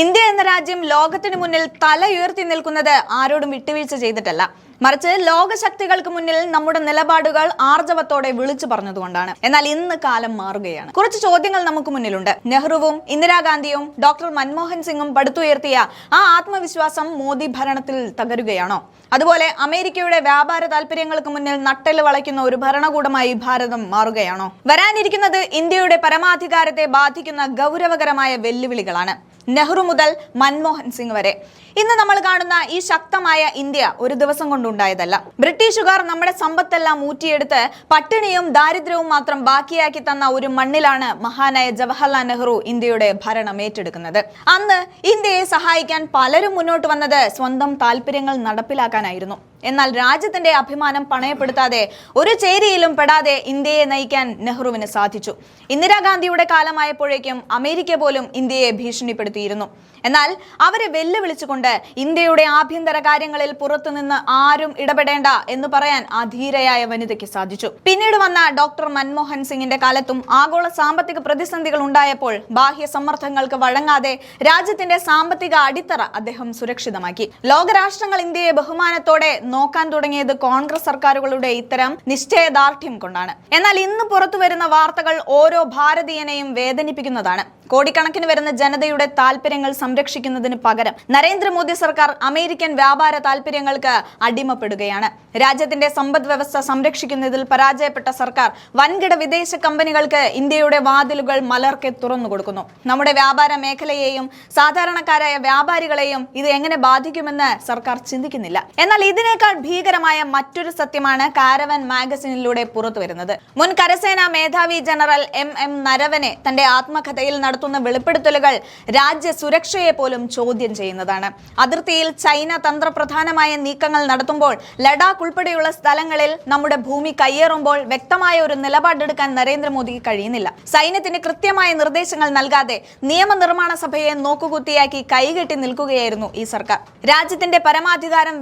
India എന്ന രാജ്യം ലോകത്തിനു മുന്നിൽ തല ഉയർത്തി നിൽക്കുന്നത് ആരോടും വിട്ടുവീഴ്ച ചെയ്തിട്ടല്ല. മറിച്ച് ലോകശക്തികൾക്ക് മുന്നിൽ നമ്മുടെ നിലപാടുകൾ ആർജവത്തോടെ വിളിച്ചു പറഞ്ഞതുകൊണ്ടാണ്. എന്നാൽ ഇന്ന് കാലം മാറുകയാണ്. കുറച്ച് ചോദ്യങ്ങൾ നമുക്ക് മുന്നിലുണ്ട്. നെഹ്റുവും ഇന്ദിരാഗാന്ധിയും ഡോക്ടർ മൻമോഹൻ സിംഗും പടുത്തുയർത്തിയ ആ ആത്മവിശ്വാസം മോദി ഭരണത്തിൽ തകരുകയാണോ? അതുപോലെ അമേരിക്കയുടെ വ്യാപാര താല്പര്യങ്ങൾക്ക് മുന്നിൽ നട്ടെൽ വളയ്ക്കുന്ന ഒരു ഭരണകൂടമായി ഭാരതം മാറുകയാണോ? വരാനിരിക്കുന്നത് ഇന്ത്യയുടെ പരമാധികാരത്തെ ബാധിക്കുന്ന ഗൗരവകരമായ വെല്ലുവിളികളാണ്. നെഹ്റു മുതൽ മൻമോഹൻ സിംഗ് വരെ. ഇന്ന് നമ്മൾ കാണുന്ന ഈ ശക്തമായ ഇന്ത്യ ഒരു ദിവസം കൊണ്ടുണ്ടായതല്ല. ബ്രിട്ടീഷുകാർ നമ്മുടെ സമ്പത്തെല്ലാം ഊറ്റിയെടുത്ത് പട്ടിണിയും ദാരിദ്ര്യവും മാത്രം ബാക്കിയാക്കി തന്ന ഒരു മണ്ണിലാണ് മഹാനായ ജവഹർലാൽ നെഹ്റു ഇന്ത്യയുടെ ഭരണം ഏറ്റെടുക്കുന്നത്. അന്ന് ഇന്ത്യയെ സഹായിക്കാൻ പലരും മുന്നോട്ട് വന്നത് സ്വന്തം താല്പര്യങ്ങൾ നടപ്പിലാക്കാനായിരുന്നു. എന്നാൽ രാജ്യത്തിന്റെ അഭിമാനം പണയപ്പെടുത്താതെ ഒരു ചേരിയിലും പെടാതെ ഇന്ത്യയെ നയിക്കാൻ നെഹ്റുവിന് സാധിച്ചു. ഇന്ദിരാഗാന്ധിയുടെ കാലമായപ്പോഴേക്കും അമേരിക്ക പോലും ഇന്ത്യയെ ഭീഷണിപ്പെടുത്തിയിരുന്നു. എന്നാൽ അവരെ വെല്ലുവിളിച്ചുകൊണ്ട് ഇന്ത്യയുടെ ആഭ്യന്തര കാര്യങ്ങളിൽ പുറത്തുനിന്ന് ആരും ഇടപെടേണ്ട എന്ന് പറയാൻ ആ ധീരയായ വനിതയ്ക്ക് സാധിച്ചു. പിന്നീട് വന്ന ഡോക്ടർ മൻമോഹൻ സിംഗിന്റെ കാലത്തും ആഗോള സാമ്പത്തിക പ്രതിസന്ധികൾ ഉണ്ടായപ്പോൾ ബാഹ്യ സമ്മർദ്ദങ്ങൾക്ക് വഴങ്ങാതെ രാജ്യത്തിന്റെ സാമ്പത്തിക അടിത്തറ അദ്ദേഹം സുരക്ഷിതമാക്കി. ലോകരാഷ്ട്രങ്ങൾ ഇന്ത്യയെ ബഹുമാനത്തോടെ നോക്കാൻ തുടങ്ങിയത് കോൺഗ്രസ് സർക്കാരുകളുടെ ഇത്തരം നിശ്ചയദാർഢ്യം കൊണ്ടാണ്. എന്നാൽ ഇന്ന് പുറത്തു വരുന്ന വാർത്തകൾ ഓരോ ഭാരതീയനെയും വേദനിപ്പിക്കുന്നതാണ്. കോടിക്കണക്കിന് വരുന്ന ജനതയുടെ താല്പര്യങ്ങൾ സംരക്ഷിക്കുന്നതിന് പകരം നരേന്ദ്രമോദി സർക്കാർ അമേരിക്കൻ വ്യാപാര താല്പര്യങ്ങൾക്ക് അടിമപ്പെടുകയാണ്. രാജ്യത്തിന്റെ സമ്പദ് വ്യവസ്ഥ സംരക്ഷിക്കുന്നതിൽ പരാജയപ്പെട്ട സർക്കാർ വൻകിട വിദേശ കമ്പനികൾക്ക് ഇന്ത്യയുടെ വാതിലുകൾ മലർക്കെ തുറന്നു കൊടുക്കുന്നു. നമ്മുടെ വ്യാപാര മേഖലയെയും സാധാരണക്കാരായ വ്യാപാരികളെയും ഇത് എങ്ങനെ ബാധിക്കുമെന്ന് സർക്കാർ ചിന്തിക്കുന്നില്ല. എന്നാൽ ഇതിനേക്കാൾ ഭീകരമായ മറ്റൊരു സത്യമാണ് കാരവൻ മാഗസിനിലൂടെ പുറത്തുവരുന്നത് മുൻ കരസേനാ മേധാവി ജനറൽ എം എം നരവനെ തന്റെ ആത്മകഥയിൽ നടത്തുന്ന വെളിപ്പെടുത്തലുകൾ രാജ്യ സുരക്ഷയെ പോലും ചോദ്യം ചെയ്യുന്നതാണ്. അതിർത്തിയിൽ ചൈന തന്ത്രപ്രധാനമായ നീക്കങ്ങൾ നടത്തുമ്പോൾ ലഡാക്ക് ഉൾപ്പെടെയുള്ള സ്ഥലങ്ങളിൽ നമ്മുടെ ഭൂമി കയ്യേറുമ്പോൾ വ്യക്തമായ ഒരു നിലപാടെടുക്കാൻ നരേന്ദ്രമോദിക്ക് കഴിയുന്നില്ല. സൈന്യത്തിന് കൃത്യമായ നിർദ്ദേശങ്ങൾ നൽകാതെ നിയമനിർമ്മാണ സഭയെ നോക്കുകുത്തിയാക്കി കൈകെട്ടി നിൽക്കുകയായിരുന്നു ഈ സർക്കാർ. രാജ്യത്തിന്റെ പരമാധികാരം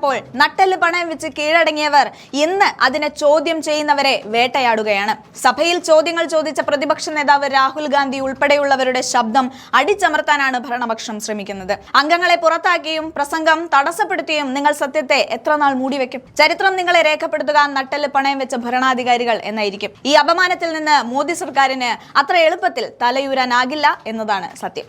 വെല്ലുവിളിക്കപ്പെട്ടപ്പോൾ നട്ടെല്ല് പണയം വെച്ച് കീഴടങ്ങിയവർ ഇന്ന് അതിനെ ചോദ്യം ചെയ്യുന്നവരെ വേട്ടയാടുകയാണ്. സഭയിൽ ചോദ്യങ്ങൾ ചോദിച്ച പ്രതിപക്ഷ നേതാവ് രാഹുൽ ഗാന്ധി ഉൾപ്പെടെയുള്ളവരുടെ ശബ്ദം അടിച്ചമർത്താനാണ് ഭരണപക്ഷം ശ്രമിക്കുന്നത്. അംഗങ്ങളെ പുറത്താക്കിയും പ്രസംഗം തടസ്സപ്പെടുത്തിയും നിങ്ങൾ സത്യത്തെ എത്ര നാൾ മൂടിവെക്കും? ചരിത്രം നിങ്ങളെ രേഖപ്പെടുത്തുക നട്ടെല്ല് പണയം വെച്ച ഭരണാധികാരികൾ എന്നായിരിക്കും. ഈ അപമാനത്തിൽ നിന്ന് മോദി സർക്കാരിന് അത്ര എളുപ്പത്തിൽ തലയൂരാനാകില്ല എന്നതാണ് സത്യം.